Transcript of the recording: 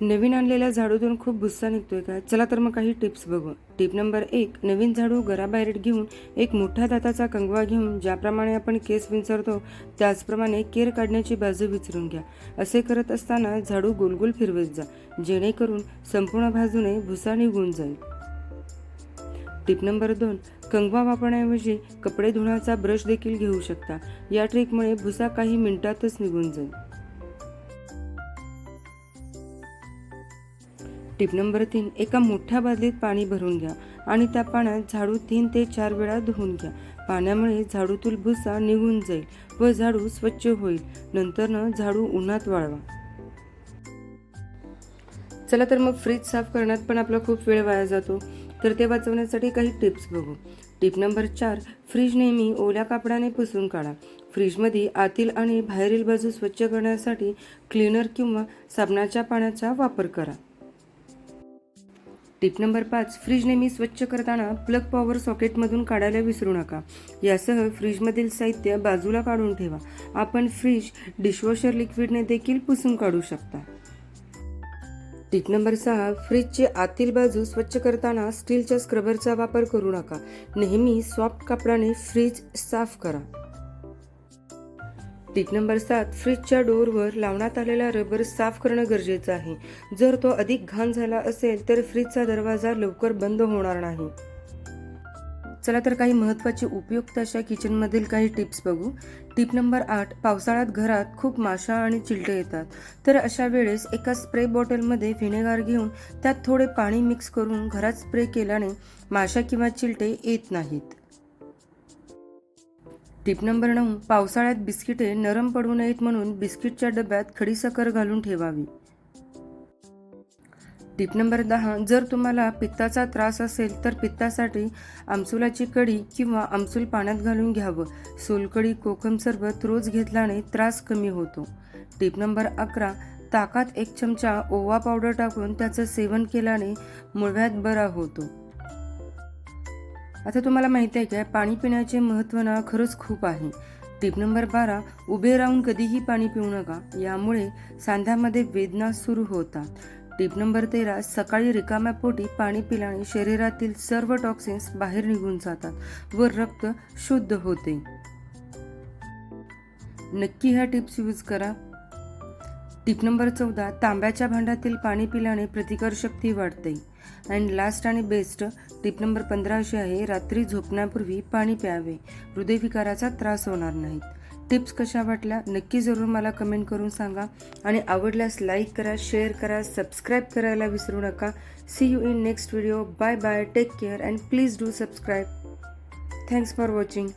नवीन आणलेल्या झाडूतून खूप भुस्सा निघतोय का? चला तर मग काही टिप्स बघू. टिप नंबर एक नवीन झाडू घराबाहेर घेऊन एक मोठा दाताचा कंगवा घेऊन ज्याप्रमाणे आपण केस विंचरतो त्याचप्रमाणे केर काढण्याची बाजू विचारून घ्या. असे करत असताना झाडू गोलगोल फिरवत जा. जेणेकरून संपूर्ण बाजूने भुसा निघून जाईल. टिप नंबर दोन कंगवा वापरण्याऐवजी कपडे धुण्याचा ब्रश देखील घेऊ शकता. या ट्रिकमुळे भुसा काही मिनिटातच निघून जाईल. टिप नंबर तीन एका मोठ्या बादलीत पाणी भरून घ्या आणि त्या पाण्यात झाडू तीन ते चार वेळा धुवून घ्या. पाण्यामुळे झाडूतील भुसा निघून जाईल व झाडू स्वच्छ होईल. नंतरनं झाडू उन्हात वाळवा. चला तर मग फ्रीज साफ करण्यात पण आपला खूप वेळ वाया जातो. तर ते वाचवण्यासाठी काही टिप्स बघू. टिप नंबर चार फ्रीज नेहमी ओल्या कापडाने पुसून काढा. फ्रीजमध्ये आतील आणि बाहेरील बाजू स्वच्छ करण्यासाठी क्लीनर किंवा साबणाच्या पाण्याचा वापर करा. टिप नंबर पाच फ्रीज नेहमी स्वच्छ करताना प्लग पॉवर सॉकेटमधून काढायला विसरू नका. यासह फ्रीजमधील साहित्य बाजूला काढून ठेवा. आपण फ्रीज डिशवॉशर लिक्विडने देखील पुसून काढू शकता. टिप नंबर सहा फ्रीजची आतील बाजू स्वच्छ करताना स्टीलच्या स्क्रबरचा वापर करू नका. नेहमी सॉफ्ट कापडाने फ्रीज साफ करा. टीप नंबर सात फ्रीजच्या डोअरवर लावण्यात आलेला रबर साफ करणं गरजेचं आहे. जर तो अधिक घाण झाला असेल तर फ्रीजचा दरवाजा लवकर बंद होणार नाही. चला तर काही महत्त्वाचे उपयुक्त अशा किचनमधील काही टिप्स बघू. टिप नंबर आठ पावसाळ्यात घरात खूप माशा आणि चिलटे येतात. तर अशा वेळेस एका स्प्रे बॉटलमध्ये व्हिनेगार घेऊन त्यात थोडे पाणी मिक्स करून घरात स्प्रे केल्याने माशा किंवा चिलटे येत नाहीत. टिप नंबर नऊ पावसाळ्यात बिस्किटे नरम पडू नयेत म्हणून बिस्किटच्या डब्यात खडीसाखर घालून ठेवावी. टिप नंबर दहा जर तुम्हाला पित्ताचा त्रास असेल तर पित्तासाठी आमसुलाची कढी किंवा आमसूल पाण्यात घालून घ्यावं. सोलकडी कोकम सरबत रोज घेतल्याने त्रास कमी होतो. टिप नंबर अकरा ताकात एक चमचा ओवा पावडर टाकून त्याचं सेवन केल्याने मुळव्यात बरा होतो. आता तुम्हाला माहिती आहे काय पाणी पिण्याचे महत्त्व ना खरंच खूप आहे. टिप नंबर बारा उभे राहून कधीही पाणी पिऊ नका. यामुळे सांध्यामध्ये वेदना सुरू होतात. टिप नंबर तेरा सकाळी रिकाम्या पोटी पाणी पिल्याने शरीरातील सर्व टॉक्सिन्स बाहेर निघून जातात व रक्त शुद्ध होते. नक्की ह्या टिप्स यूज करा. टिप नंबर चौदा तांब्याच्या भांड्यातील पाणी पिल्याने प्रतिकारशक्ती वाढते. अँड लास्ट आणि बेस्ट टिप नंबर पंधरा अशी आहे रात्री झोपण्यापूर्वी पाणी प्यावे. हृदयविकाराचा त्रास होणार नाही टिप्स कशा वाटल्या? नक्की जरूर मला कमेंट करून सांगा. आणि आवडल्यास लाईक करा शेअर करा सबस्क्राईब करायला विसरू नका. See you in next video bye bye take care and please do subscribe thanks for watching